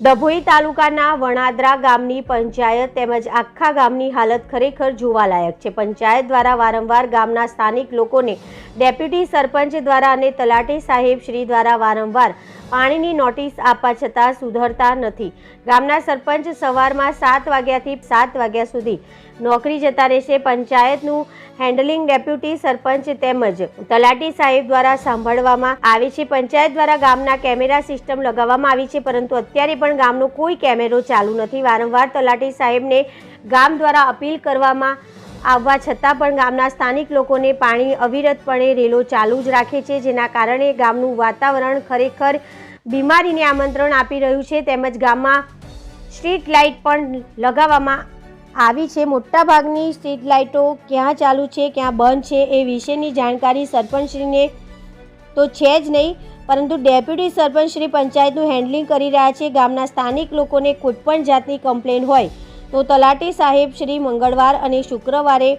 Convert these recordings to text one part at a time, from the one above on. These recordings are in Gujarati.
ડભોઈ તાલુકાના વણાદરા ગામની પંચાયત તેમજ આખા ગામની હાલત ખરેખર જોવાલાયક છે. પંચાયત દ્વારા વારંવાર ગામના સ્થાનિક લોકોને ડેપ્યુટી સરપંચ દ્વારા અને તલાટી સાહેબ શ્રી દ્વારા વારંવાર પાણીની નોટિસ આપવા છતાં સુધરતા નથી. ગામના સરપંચ સવારમાં સાત વાગ્યાથી સાત વાગ્યા સુધી નોકરી જતા રહેશે. પંચાયતનું હેન્ડલિંગ ડેપ્યુટી સરપંચ તેમજ તલાટી સાહેબ દ્વારા સાંભળવામાં આવે છે. પંચાયત દ્વારા ગામના કેમેરા સિસ્ટમ લગાવવામાં આવી છે, પરંતુ અત્યારે પણ ગામનો કોઈ કેમેરો ચાલુ નથી. વારંવાર તલાટી સાહેબને ગામ દ્વારા અપીલ કરવામાં આવવા છતાં પણ ગામના સ્થાનિક લોકોને પાણી અવિરતપણે રેલો ચાલુ જ રાખે છે, જેના કારણે ગામનું વાતાવરણ ખરેખર બીમારીને આમંત્રણ આપી રહ્યું છે. તેમજ ગામમાં સ્ટ્રીટ લાઇટ પણ લગાવવામાં આવી છે. મોટાભાગની સ્ટ્રીટ લાઇટો ક્યાં ચાલુ છે, ક્યાં બંધ છે એ વિશેની જાણકારી સરપંચશ્રીને તો છે જ નહીં, પરંતુ ડેપ્યુટી સરપંચશ્રી પંચાયતનું હેન્ડલિંગ કરી રહ્યા છે. ગામના સ્થાનિક લોકોને કોઈપણ જાતની કમ્પ્લેન હોય તો તલાટી સાહેબ શ્રી મંગળવાર અને શુક્રવારે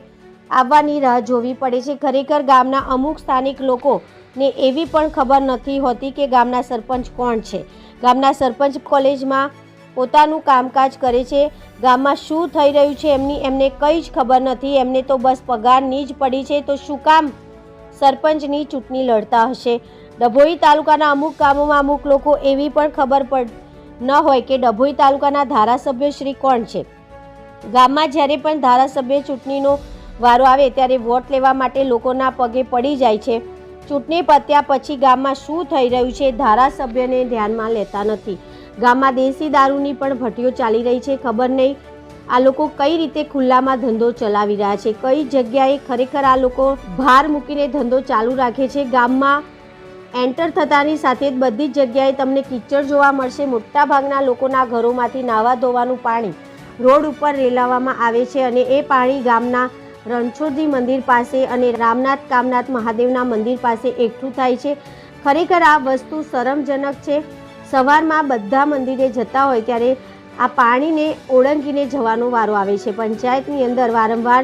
આવવાની રાહ જોવી પડે છે. ખરેખર ગામના અમુક સ્થાનિક લોકોને એવી પણ ખબર નથી હોતી કે ગામના સરપંચ કોણ છે. ગામના સરપંચ કોલેજમાં પોતાનું કામકાજ કરે છે. ગામમાં શું થઈ રહ્યું છે એમની એમને કંઈ જ ખબર નથી. એમને તો બસ પગારની જ પડી છે. તો શું કામ સરપંચની ચૂંટણી લડતા હશે? ડભોઈ તાલુકાના અમુક ગામોમાં અમુક લોકો એવી પણ ખબર પડ, ન હોય કે ડભોઈ તાલુકાના ધારાસભ્ય શ્રી કોણ છે? ગામમાં જ્યારે પણ ધારાસભ્ય ચૂંટણીનો વારો આવે ત્યારે વોટ લેવા માટે લોકોના પગે પડી જાય છે. ચૂંટણી પત્યા પછી ગામમાં શું થઈ રહ્યું છે ધારાસભ્યને ધ્યાનમાં લેતા નથી. ગામમાં દેશી દારૂની પણ ભટ્ટીઓ ચાલી રહી છે, ખબર નહીં. આ લોકો કઈ રીતે ખુલ્લામાં ધંધો ચલાવી રહ્યા છે? કઈ જગ્યાએ ખરેખર આ લોકો ભાર મૂકીને ધંધો ચાલુ રાખે છે? ગામમાં એન્ટર થતાની સાથે જ બધી જ જગ્યાએ તમને કિચડ જોવા મળશે. મોટાભાગના લોકોના ઘરોમાંથી નાવા ધોવાનું પાણી રોડ ઉપર રેલાવવામાં આવે છે અને એ પાણી ગામના રણછોડજી મંદિર પાસે અને રામનાથ કામનાથ મહાદેવના મંદિર પાસે એકઠું થાય છે. ખરેખર આ વસ્તુ શરમજનક છે. સવારમાં બધા મંદિરે જતા હોય ત્યારે આ પાણીને ઓળંગીને જવાનો વારો આવે છે. પંચાયતની અંદર વારંવાર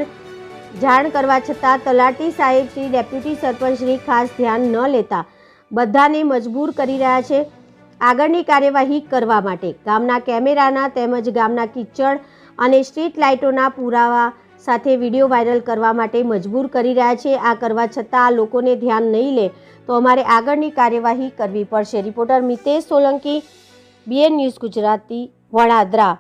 જાણ કરવા છતાં તલાટી સાહેબ શ્રી, ડેપ્યુટી સરપંચની ખાસ ધ્યાન ન લેતા બધાને મજબૂર કરી રહ્યા છે આગળની કાર્યવાહી કરવા માટે. ગામના કેમેરાના તેમજ ગામના કિચડ અને સ્ટ્રીટ લાઇટોના પુરાવા સાથે વીડિયો વાયરલ કરવા માટે મજબૂર કરી રહ્યા છે. આ કરવા છતાં આ લોકોને ધ્યાન નહીં લે તો અમારે આગળની કાર્યવાહી કરવી પડશે. Reporter Mitesh Solanki, BN news Gujarati, Vadodara.